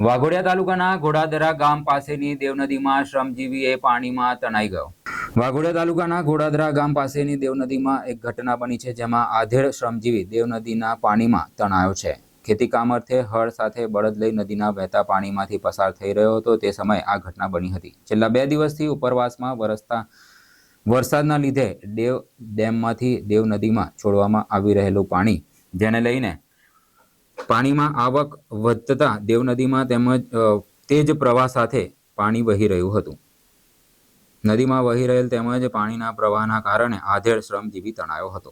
વાઘોડિયા તાલુકાના ઘોડાદરા ગામ પાસેની દેવનદીમાં શ્રમજીવી એ પાણીમાં તણાઈ ગયો. વાઘોડિયા તાલુકાના ઘોડાદરા ગામ પાસેની દેવનદીમાં એક ઘટના બની છે જેમાં આધેડ શ્રમજીવી દેવનદીના પાણીમાં તણાયો છે. ખેતી કામ અર્થે હળ સાથે બળદ લઈ નદીના વહેતા પાણીમાંથી પસાર થઈ રહ્યો હતો તે સમયે આ ઘટના બની હતી. છેલ્લા બે દિવસથી ઉપરવાસમાં વરસતા વરસાદના લીધે દેવ ડેમમાંથી દેવ નદીમાં છોડવામાં આવી રહેલું પાણી, જેને લઈને પાણીમાં આવક વધતા દેવ નદીમાં તેમજ તેજ પ્રવાહ સાથે પાણી વહી રહ્યું હતું. નદીમાં વહી રહેલ તેમજ પાણીના પ્રવાહના કારણે આધેડ શ્રમજીવી તણાયો હતો.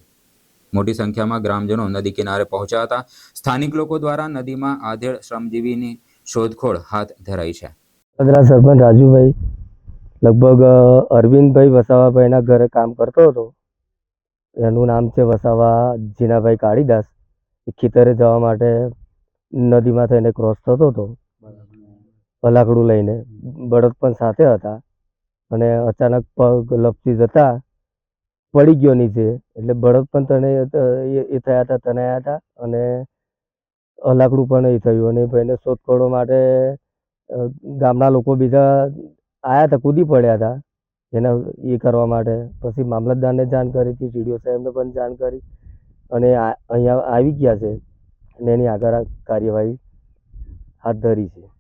મોટી સંખ્યામાં ગ્રામજનો નદી કિનારે પહોંચ્યા હતા. સ્થાનિક લોકો દ્વારા નદીમાં આધેડ શ્રમજીવીની શોધખોળ હાથ ધરાઈ છે. અદરા સરપંચ રાજુભાઈ, લગભગ અરવિંદભાઈ વસાવાભાઈના ઘરે કામ કરતો હતો. એનું નામ છે વસાવા જીનાભાઈ કાળીદાસ. ખેતરે જવા માટે નદીમાં થઈને ક્રોસ થતો હતો. પલાકડું લઈને. બળદ પણ સાથે હતા. અને અચાનક પગ લપસી જતા પડી ગયો નીચે. એટલે બળદ પણ તને એ થયા હતા તણાયા હતા. અને અલાકડું પણ એ થયું. અને ભાઈને શોધખોળો માટે ગામના લોકો બીજા આવ્યા હતા, કૂદી પડ્યા હતા. એના, એ કરવા માટે. પછી મામલતદારને જાણ કરી હતી ટીડીઓ સાહેબને પણ જાણ કરી. અને અહીંયા આવી ગયા છે અને એની આગળ કાર્યવાહી હાથ ધરી છે.